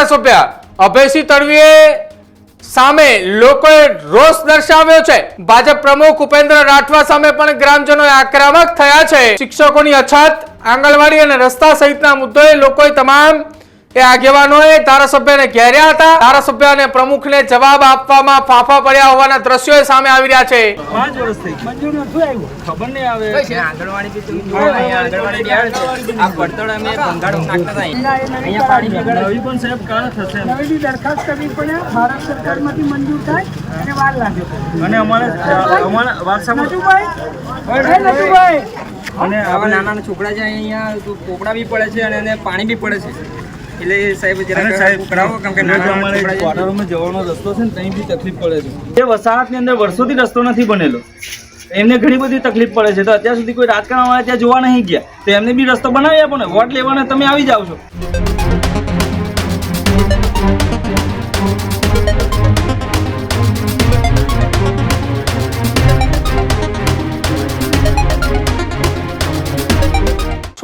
ધારાસભ્ય અભયસિંહ તડવીએ સામે લોકોએ રોષ દર્શાવ્યો છે. ભાજપ પ્રમુખ ઉપેન્દ્ર રાઠવા સામે પણ ગ્રામજનો આક્રમક થયા છે. શિક્ષકોની અછત, આંગણવાડી અને રસ્તા સહિતના મુદ્દોએ લોકોએ તમામ એ આગેવાનોએ ધારાસભ્યને ઘેર્યા હતા. ધારાસભ્ય અને પ્રમુખને જવાબ આપવામાં ફાફા પડ્યા હોવાના દ્રશ્યો સામે આવી રહ્યા છે. પાંચ વર્ષ થઈ મંજૂર નથી આવ્યું? ખબર નહીં આવે. આંગણવાડી બી તમે જોવો અહીંયા આંગણવાડી બિહાર છે. આ પડતળ અમે ભંગાડો નાખતા હતા અહીંયા. અહીંયા પાણી નવી પણ સાહેબ કાળ થશે નવી દરખાસ્ત કરવી પડે. ભારત સરકારમાંથી મંજૂર થાય અને વાર લાગે અને અમારે અમારા વારસામાં નટુભાઈ? અને આવા નાના નાના છોકરા છે અહીંયા કોપડા પોપડા બી પડે છે અને પાણી બી પડે છે. એટલે સાહેબ જરા સાહેબ કરાવો કેમ કે. ક્વાર્ટરમાં જવાનો રસ્તો છે ને ત્યાં બી તકલીફ પડે છે. એ વસાહતની અંદર વર્ષોથી રસ્તો નથી બનેલો. એમને ઘણી બધી તકલીફ પડે છે. તો અત્યાર સુધી કોઈ રાજકારણ વાળા ત્યાં જોવા નહીં ગયા. તો એમને બી રસ્તો બનાવી આપો ને વોટ લેવાના તમે આવી જાવ છો.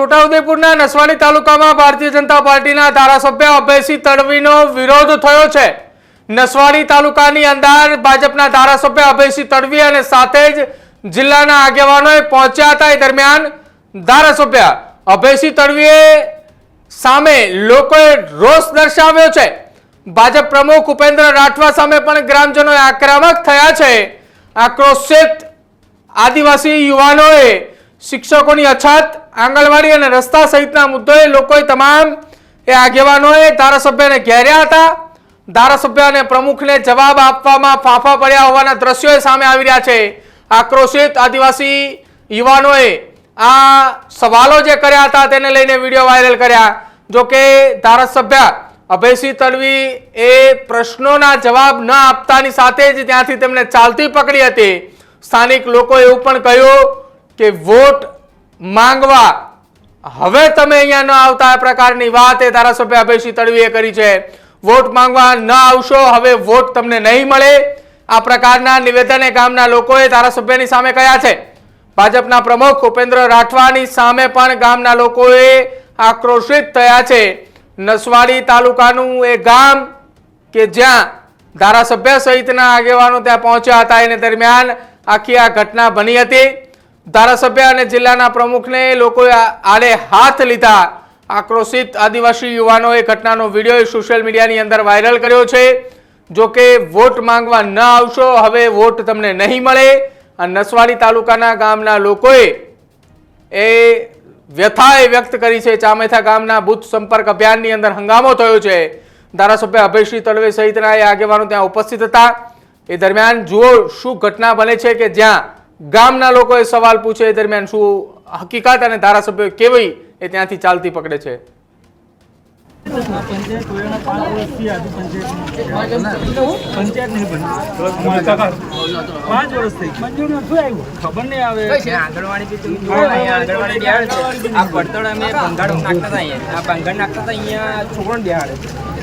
છોટાઉદેપુરના નસવાડી તાલુકામાં ભારતીય જનતા પાર્ટીના ધારાસભ્ય અભયસિંહ તડવીનો વિરોધ થયો છે. નસવાડી તાલુકાની અંદર ભાજપના ધારાસભ્ય અભયસિંહ તડવી અને સાથે જ જિલ્લાના આગેવાનોએ પહોંચ્યા હતા. એ દરમિયાન ધારાસભ્ય અભયસિંહ તડવીએ સામે લોકોએ રોષ દર્શાવ્યો છે. ભાજપ પ્રમુખ ઉપેન્દ્ર રાઠવા સામે પણ ગ્રામજનો આક્રમક થયા છે. આક્રોશિત આદિવાસી યુવાનોએ શિક્ષકોની અછત, આંગણવાડી અને રસ્તા સહિતના મુદ્દોએ લોકોએ તમામ એ આગેવાનોએ ધારાસભ્યને ઘેર્યા હતા. ધારાસભ્ય અને પ્રમુખને જવાબ આપવામાં ફાંફા પડ્યા હોવાના દ્રશ્યો સામે આવી રહ્યા છે. આક્રોશિત આદિવાસી યુવાનોએ આ સવાલો જે કર્યા હતા તેને લઈને વીડિયો વાયરલ કર્યા. જો કે ધારાસભ્ય અભયસિંહ તડવી એ પ્રશ્નોના જવાબ ન આપતાની સાથે જ ત્યાંથી તેમને ચાલતી પકડી હતી. સ્થાનિક લોકોએ એવું પણ કહ્યું કે વોટ માંગવા. હવે તમે અહીંયા ન આવતા આ પ્રકારની વાત એ ધારાસભ્ય અભયસિંહ તડવીએ કરી છે. વોટ માંગવા ન આવશો, હવે વોટ તમને નહીં મળે. આ પ્રકારના નિવેદને ગામના લોકોએ ધારાસભ્યની સામે કહ્યા છે. ભાજપના પ્રમુખ ઉપેન્દ્ર રાઠવાની સામે પણ ગામના લોકોએ આક્રોશિત થયા છે. નસવાડી તાલુકાનું એ ગામ કે જ્યાં ધારાસભ્ય સહિતના આગેવાનો ત્યાં પહોંચ્યા હતા, એને દરમિયાન આખી આ ઘટના બની હતી. ધારાસભ્ય અને જિલ્લાના પ્રમુખને લોકોએ આડે હાથ લીધા. આક્રોશિત આદિવાસી યુવાનોએ ઘટનાનો વીડિયો સોશિયલ મીડિયાની અંદર વાયરલ કર્યો છે. જો કે વોટ માંગવા ન આવશો, હવે વોટ તમને નહીં મળે. આ નસવાડી તાલુકાના ગામના લોકોએ એ વ્યથાએ વ્યક્ત કરી છે. ચામેથા ગામના બુથ સંપર્ક અભિયાનની અંદર હંગામો થયો છે. ધારાસભ્ય અભયસિંહ તડવે સહિતના એ આગેવાનો ત્યાં ઉપસ્થિત હતા. એ દરમિયાન જુઓ શું ઘટના બને છે કે જ્યાં ગામના લોકોએ સવાલ પૂછે એ દરમિયાન શું હકીકત અને ધારાસભ્યો કેવી એ ત્યાંથી ચાલતી પકડે છે? છોકરા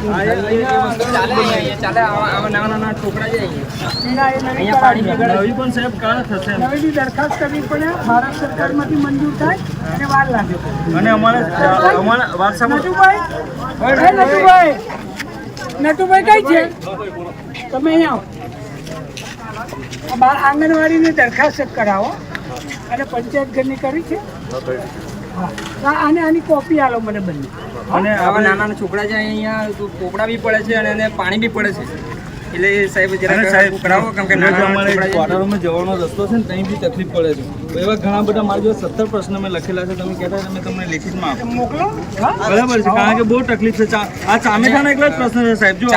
દરખાસ્ત કરવી પડે ભારત સરકારમાંથી મંજૂર થાય અને અમારે નટુભાઈ નટુભાઈ નટુભાઈ કઈ છે? તમે અહીંયા આવો. આંગણવાડીની દરખાસ્ત કરાવો. અને પંચાયત ઘરની કરી છે. આને આની કોપી આલો મને બંને. અને આવા નાના નાના છોકરા છે અહીંયા તો પોપડા બી પડે છે અને એને પાણી બી પડે છે. એટલે સાહેબ જરા સાહેબ કરાવો કેમ કે નાના અમારે ક્વાર્ટરમાં જવાનો રસ્તો છે ને ત્યાં બી તકલીફ પડે છે. એવા ઘણા બધા મારી જોડે સત્તર પ્રશ્ન મેં લખેલા છે તમે કહેતા તમે તમને લેખિતમાં આપો. મોકલો. બરાબર છે કારણ કે બહુ તકલીફ છે. ચા- આ ચામેઠાના એકલા જ પ્રશ્ન છે સાહેબ. જો.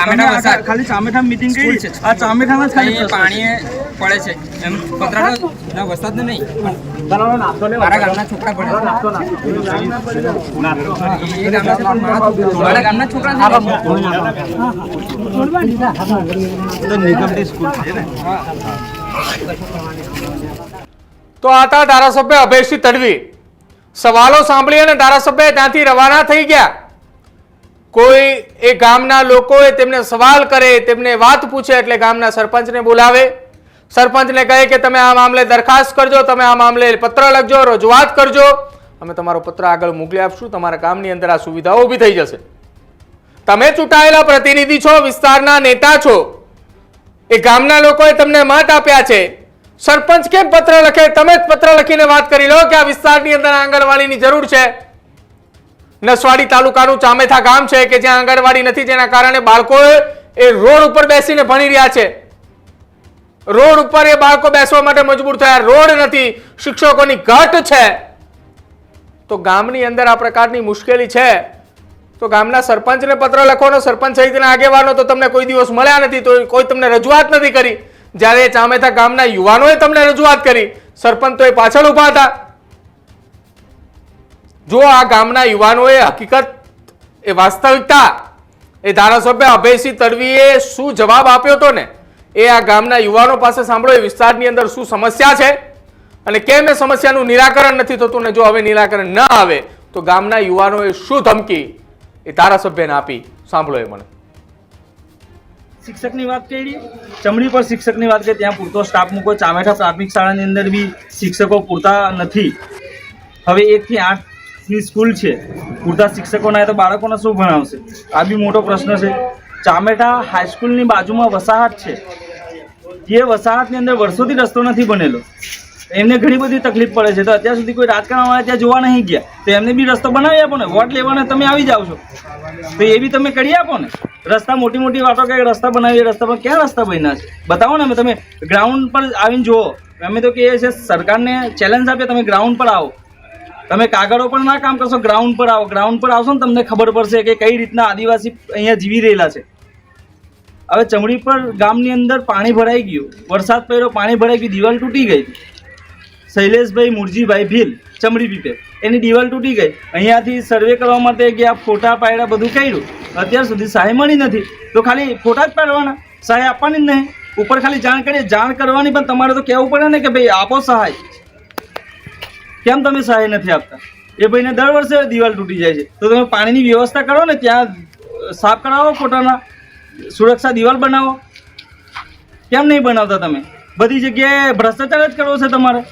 ખાલી ચામેઠા મીટિંગ કરી છે. આ ચામેઠાના જ ખાલી. પાણી પડે છે. એમ પતરાનો ના વરસાદ નહીં મારા ગામના છોકરા પડે મારા ગામના છોકરા તો નિગમની સ્કૂલ છે ને? તો આ ધારાસભ્ય અભયસિંહ તડવી. સવાલો સાંભળી અને ધારાસભ્ય ત્યાંથી રવાના થઈ ગયા. કોઈ એ ગામના લોકોએ તેમને સવાલ કરે, તેમને વાત પૂછે એટલે ગામના સરપંચને બોલાવે. સરપંચને કહે કે તમે આ મામલે દરખાસ્ત કરજો, તમે આ મામલે પત્ર લખજો, રજૂઆત કરજો. અમે તમારો પત્ર આગળ મોકલી આપશું, તમારા ગામની અંદર આ સુવિધાઓ ઊભી થઈ જશે. તમે ચૂંટાયેલા પ્રતિનિધિ છો, વિસ્તારના નેતા છો. એ ગામના લોકોએ તમને મત આપ્યા છે. સરપંચ કેમ પત્ર લખે? તમે જ પત્ર લખીને વાત કરી લો કે આ વિસ્તારની અંદર આંગણવાડીની જરૂર છે. નસવાડી તાલુકાનું ચામેથા ગામ છે કે જ્યાં આંગણવાડી નથી, જેના કારણે બાળકો એ રોડ ઉપર બેસીને ભણી રહ્યા છે. રોડ ઉપર એ બાળકો બેસવા માટે મજબૂર થયા. રોડ નથી, શિક્ષકોની ઘટ છે. તો ગામની અંદર આ પ્રકારની મુશ્કેલી છે. તો ગામના સરપંચને પત્ર લખવાનો, સરપંચ સહિતના આગેવાનો તો તમને કોઈ દિવસ મળ્યા નથી, તો કોઈ તમને રજૂઆત નથી કરી. જ્યારે ચામેથા ગામના યુવાનોએ તમને રજૂઆત કરી, સરપંચ તો એ પાછળ ઊભા હતા. જો આ ગામના યુવાનોએ હકીકત, એ વાસ્તવિકતા, એ ધારાસભ્ય અભયસિંહ તડવીએ શું જવાબ આપ્યો હતો ને? એ આ ગામના યુવાનો પાસે સાંભળો, એ વિસ્તારની અંદર શું સમસ્યા છે અને કેમ એ સમસ્યાનું નિરાકરણ નથી થતું ને જો હવે નિરાકરણ ન આવે, તો ગામના યુવાનોએ શું ધમકી એ ધારાસભ્યને આપી? સાંભળો એ મને. શિક્ષકની વાત કરી, ચમડી પર શિક્ષકની વાત કરી, ત્યાં પૂરતો સ્ટાફ મૂકો, ચામેઠા પ્રાથમિક શાળાની અંદર બી શિક્ષકો પૂરતા નથી. હવે એકથી આઠની સ્કૂલ છે, પૂરતા શિક્ષકો ના તો બાળકોને શું ભણાવશે? આ બી મોટો પ્રશ્ન છે. ચામેઠા હાઈસ્કૂલની બાજુમાં વસાહત છે. જે વસાહતની અંદર વર્ષોથી રસ્તો નથી બનેલો એમને ઘણી બધી તકલીફ પડે છે. તો અત્યાર સુધી કોઈ રાજકારણ વાળા ત્યાં જોવા નહીં ગયા, તો એમને બી રસ્તો બનાવી આપો ને. વોટ લેવાને તમે આવી જાઓ છો. તો એ બી તમે કરી આપો ને. રસ્તા મોટી મોટી વાતો કે રસ્તા બનાવીએ, રસ્તા પર ક્યાં રસ્તા બન્યા છે? બતાવો ને અમે, તમે ગ્રાઉન્ડ પર આવીને જુઓ. અમે તો કહીએ છીએ, સરકારને ચેલેન્જ આપીએ, તમે ગ્રાઉન્ડ પર આવો. તમે કાગળો પર ના કામ કરશો ગ્રાઉન્ડ પર આવો. ગ્રાઉન્ડ પર આવશો ને તમને ખબર પડશે કે કઈ રીતના આદિવાસી અહીંયા જીવી રહેલા છે. હવે ચમડી પર ગામની અંદર પાણી ભરાઈ ગયું. વરસાદ પડ્યો, પાણી ભરાઈ ગયું, દિવાલ તૂટી ગઈ. શૈલેષભાઈ મુરજીભાઈ ભીલ ચમડી પીપે. એની દિવાલ તૂટી ગઈ. અહીંયાથી સર્વે કરવા માટે ગયા ફોટા પાડ્યા બધું કર્યું. અત્યાર સુધી સહાય મળી નથી. તો ખાલી ફોટા જ પાડવાના. સહાય આપવાની જ નહીં. ઉપર ખાલી જાણ કરીએ. જાણ કરવાની પણ તમારે તો કહેવું પડે ને કે ભાઈ આપો સહાય. કેમ તમે સહાય નથી આપતા? એ ભાઈને દર વર્ષે દિવાલ તૂટી જાય છે. તો તમે પાણીની વ્યવસ્થા કરો ને ત્યાં સાફ કરાવો ફોટાના. સુરક્ષા દિવાલ બનાવો. કેમ નહીં બનાવતા તમે? બધી જગ્યાએ ભ્રષ્ટાચાર જ કરવો છે તમારે.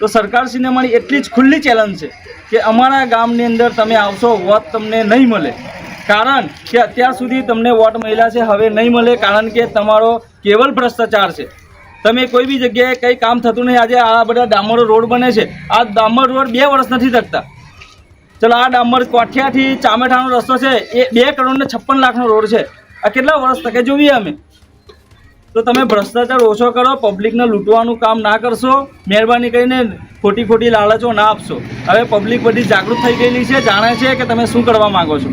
તો સરકારશ્રીને મારી એટલી જ ખુલ્લી ચેલેન્જ છે કે અમારા ગામની અંદર તમે આવશો, વોટ તમને નહીં મળે. કારણ કે અત્યાર સુધી તમને વોટ મળ્યા છે, હવે નહીં મળે કારણ કે તમારો કેવલ ભ્રષ્ટાચાર છે. તમે કોઈ બી જગ્યાએ કંઈ કામ થતું નહીં. આજે આ બધા ડામરો રોડ બને છે. આ ડામર રોડ બે વર્ષ નથી થકતા. ચલો, આ ડામર કોઠિયાથી ચામેઠાનો રસ્તો છે. એ બે કરોડ ને છપ્પન લાખનો રોડ છે. આ કેટલા વર્ષ તકે જોઈએ અમે? તો તમે ભ્રષ્ટાચાર ઓછો કરો પબ્લિકને લૂંટવાનું કામ ના કરશો, મહેરબાની કરીને ખોટી ખોટી લાલચો ના આપશો. હવે પબ્લિક બધી જાગૃત થઈ ગયેલી છે, જાણે છે કે તમે શું કરવા માંગો છો?